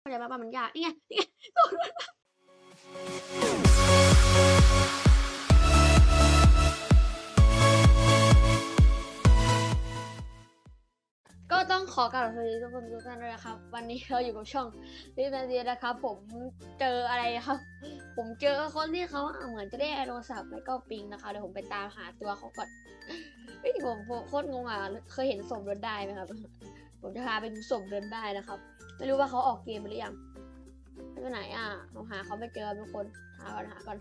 เข้าใจปะว่ามันยากนี่ไงนี่ไงโดนก็ต้องขอกล่าวสวัสดีทุกคนทุกท่านด้วยนะครับ วันนี้เราอยู่กับช่องพี่แมนดีนะครับ ผมเจออะไรครับ ผมเจอคนที่เขาเหมือนจะได้โทรศัพท์แล้วก็ปิงนะคะเดี๋ยวผมไปตามหาตัวเขาก่อนเฮ้ยผมโคตรงงอะเคยเห็นศพเดินได้ไหมครับ ผมจะพาไปดูศพเดินได้นะครับ ไม่รู้ว่าเขาออกเกมไปหรือยังไปไหนอะเราหาเขาไม่เจอทุกคน หาก่อนหาก่อน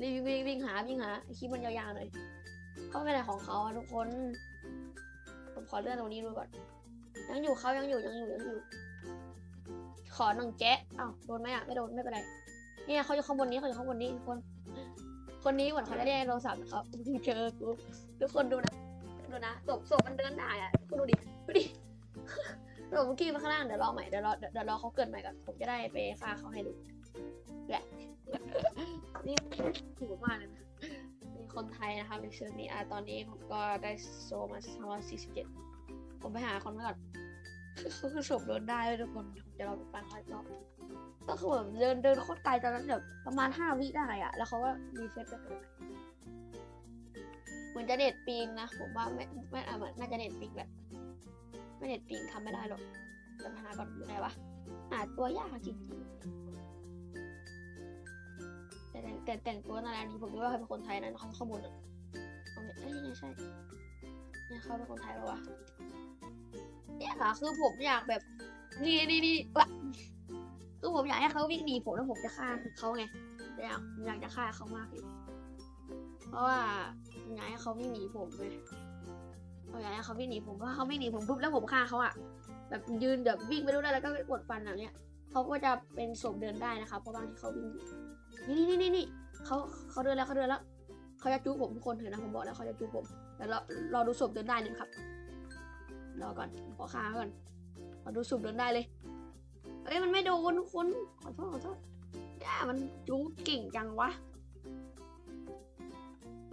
รีบวิ่งวิ่งหาวิ่งหาคลิปมันยาวๆหน่อยเขาไปไหนของเขาอะทุกคน ผมขอเลื่อนตรงนี้ดูก่อน ยังอยู่เขายังอยู่ยังอยู่ยังอยู่ ขอหนึ่งแจ๊ะอ้าวโดนไหมอะไม่โดนไม่เป็นไรเนี่ยเขาอยู่ข้างบนนี้เขาอยู่ข้างบนนี้ทุกคน คนนี้เหมือนเขาจะได้โทรศัพท์นะครับเจอกูทุกคนดูนะดูนะศพศพมันเดินได้อะคุณดูดิดูดิ เราเมื่อกี้มาข้างล่างเดี๋ยวรอใหม่เดี๋ยวรอเดี๋ยวรอเขาเกิดใหม่ก่อนผมจะได้ไปฆ่าเขาให้ดูแหละนี่ถูกมากเลยนะมีคนไทยนะคะในเชิงนี้อะตอนนี้ผมก็ได้โซมาประมาสี่สิบเจ็ดผมไปหาคนมาก่อนก็คือศพเดินได้เลยทุกคนเดี๋ยวเราไปฟังเขาอีกรอบก็คือแบบเดินเดินโคตรไกลตอนนั้นแบบประมาณห้าวิได้อะแล้วเขาก็รีเซ็ตไปเกิดใหม่เหมือนจะเน็ตปิงนะผมว่าไม่ไม่อะมันน่าจะเน็ตปิงแหละ ไม่เน็ตปิงทำไม่ได้หรอกจะหาก่อนอยู่ไหนวะ หาตัวยากจริงๆแต่แต่แต่แต่งตัวนารานีผมคิดว่าเขาเป็นคนไทยนะเขาข้อมูลอะเอาเนี่ยเอ้ยยังไงใช่เนี่ยเขาเป็นคนไทยปะวะเนี่ยค่ะคือผมอยากแบบนี่นี่นี่วะคือผมอยากให้เขาวิ่งหนีผมแล้วผมจะฆ่าเขาไงอยากอยากจะฆ่าเขามากเลยเพราะว่าอยากให้เขาวิ่งหนีผมไง เอาอย่างนี้เขาวิ่งหนีผมเพราะเขาวิ่งหนีผมปุ๊บแล้วผมฆ่าเขาอะแบบยืนแบบวิ่งไปรู้ได้แล้วก็กดฟันแบบเนี้ยเขาก็จะเป็นศพเดินได้นะคะเพราะบางที่เขาวิ่งนี่นี่นี่นี่นี่เขาเขาเดินแล้วเขาเดินแล้วเขาจะจู้ผมทุกคนเห็นนะผมบอกแล้วเขาจะจู้ผมเดี๋ยวเราเราดูศพเดินได้หนึ่งครับรอก่อนขอฆ่าเขาก่อนเราดูศพเดินได้เลยเอ้ยมันไม่โดนทุกคนขอโทษขอโทษย่ามันจู้เก่งจังวะ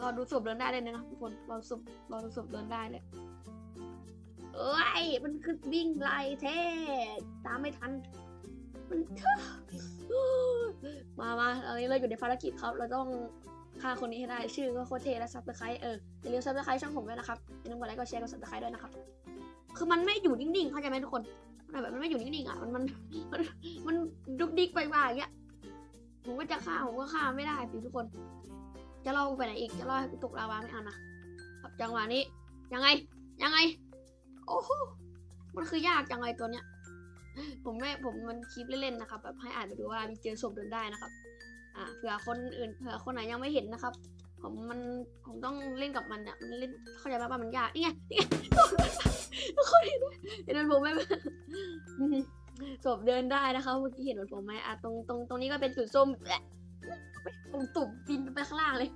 รอดูศพเดินได้เลยนะทุกคนรอศพรอดูศพเดินได้เลยเอ้ยมันคือวิ่งไล่เท่ตามไม่ทัน มันมามาตอนนี้เราอยู่ในภารกิจครับ เราต้องฆ่าคนนี้ให้ได้ ชื่อก็โคเทและซับสไครต์เอออย่าลืมซับสไครต์ช่องผมด้วยนะครับอย่าลืมกดไลค์กดแชร์กดซับสไครต์ด้วยนะครับ คือมันไม่อยู่นิ่งๆเข้าใจไหมทุกคนมันแบบมันไม่อยู่นิ่งๆอะมันมันมันมันดุกดิกไปมาอย่างเงี้ยผมก็จะฆ่าผมก็ฆ่าไม่ได้สิทุกคน จะล่อกูไปไหนอีก จะล่อให้กูตกลาวาไม่เอานะครับจังหวะนี้ ยังไง ยังไง โอ้โห มันคือยากจังเลยตัวเนี้ย ผมไม่ ผมมันคลิปเล่นๆนะครับ แบบให้อ่านไปดูว่ามีเจอศพเดินได้นะครับ อ่า เผื่อคนอื่น เผื่อคนไหนยังไม่เห็นนะครับ ผมมัน ผมต้องเล่นกับมันอะ มันเล่น เข้าใจปะว่ามันยาก นี่ไง นี่ไงทุกคนเห็นไหมเห็นผมไหมศพเดินได้นะคะเมื่อกี้เห็นหมือนผมไหมอะตรง ตรง ตรงนี้ก็เป็นจุดส้มแหละ ตรงตุ่มบินไปข้างล่างเลย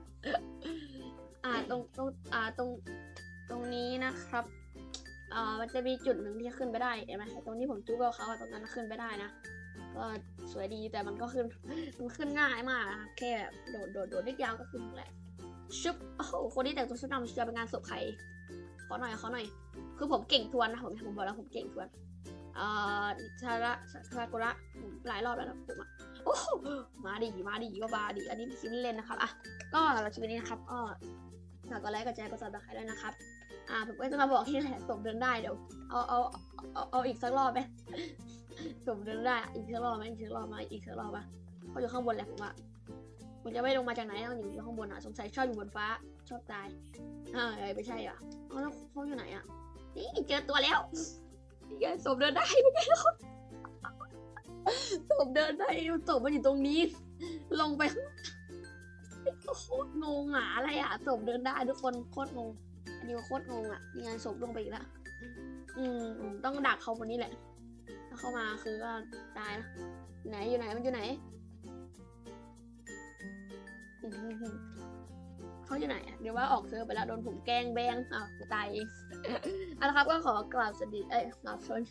อ่าตรงตรงอ่าตรงตรงนี้นะครับอ่อมันจะมีจุดหนึ่งที่ขึ้นไปได้เห็นไหมตรงที่ผมจู้กับเขาอะตรงนั้นขึ้นไปได้นะก็สวยดีแต่มันก็ขึ้นมันขึ้นง่ายมากนะแค่แบบโดดโดดโดดนิดยาวก็ขึ้นแหละชุบโอ้โหคนที่แต่งตัวชุดดำจะเป็นงานศพใครขอหน่อยขอหน่อย คือผมเก่งทวนนะผมผมบอกแล้วผมเก่งทวนเอ่อชาระชากุระหลายรอบแล้วนะผมอะ โอ้โมาดีมาดีก็มาดีอันนี้เป็นคลิปเล่นนะครับอะก็สำหรับคลิปนี้นะครับก็ฝากกดไลค์กดแชร์กดซับสไครต์ด้วยนะครับอ่าผมก็จะมาบอกที่แหละสมเดินได้เดี๋ยวเอาเอาเอาเอาอีกสักรอบไหมสมเดินได้อีกสักรอบไหมอีกสักรอบไหมอีกสักรอบปะเขาอยู่ข้างบนแหละผมว่าผมจะไม่ลงมาจากไหนต้องอยู่ข้างบนอะสงสัยชอบอยู่บนฟ้าชอบตายอ่าไม่ใช่อะเอาแล้วเขาอยู่ไหนอะนี่เจอตัวแล้วนี่ไงสมเดินได้ไม่ใช่แล้ว สมเดินได้สมมันอยู่ตรงนี้ ลงไปข้างโคตรงงอะอะไรอะสมเดินได้ทุกคนโคตรงง อันนี้ก็โคตรงงอะมีงานศพลงไปอีกแล้วอืมอืมต้องดักเขาคนนี้แหละ ถ้าเข้ามาคือก็ตายนะไหนอยู่ไหนมันอยู่ไหน เาอยู่ไหนเดี๋ยวว่าออกเซอร์ไปแล้วโดนผมแกล้งแบงอะตายเอาละครับก็ขอกราบสวัสดีเอ้ยกราบชน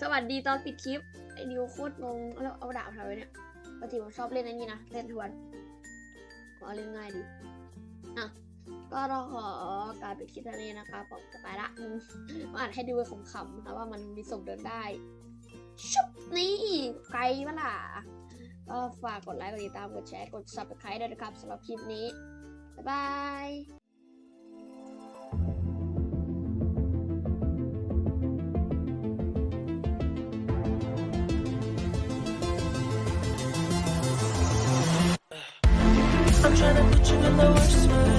สวัสดีตอนปิดคลิปไอ้นิวโคตรงงแล้วเอาดาบทำไว้เนี่ยปกติผมชอบเล่นอันนี้นะเล่นทวนขอเล่นง่ายดีอะก็เราขอการปิดคลิปนี้นะคะผมจะไปละมาอ่านให้ดูขำๆนะว่ามันมีส่งเดินได้ชุบนี่ไกลมาล่ะก็ฝากกดไลค์ กดติดตาม กดแชร์ กด subscribe ด้วยนะครับสำหรับคลิปนี้ Bye. I'm trying to put you in the worst mood.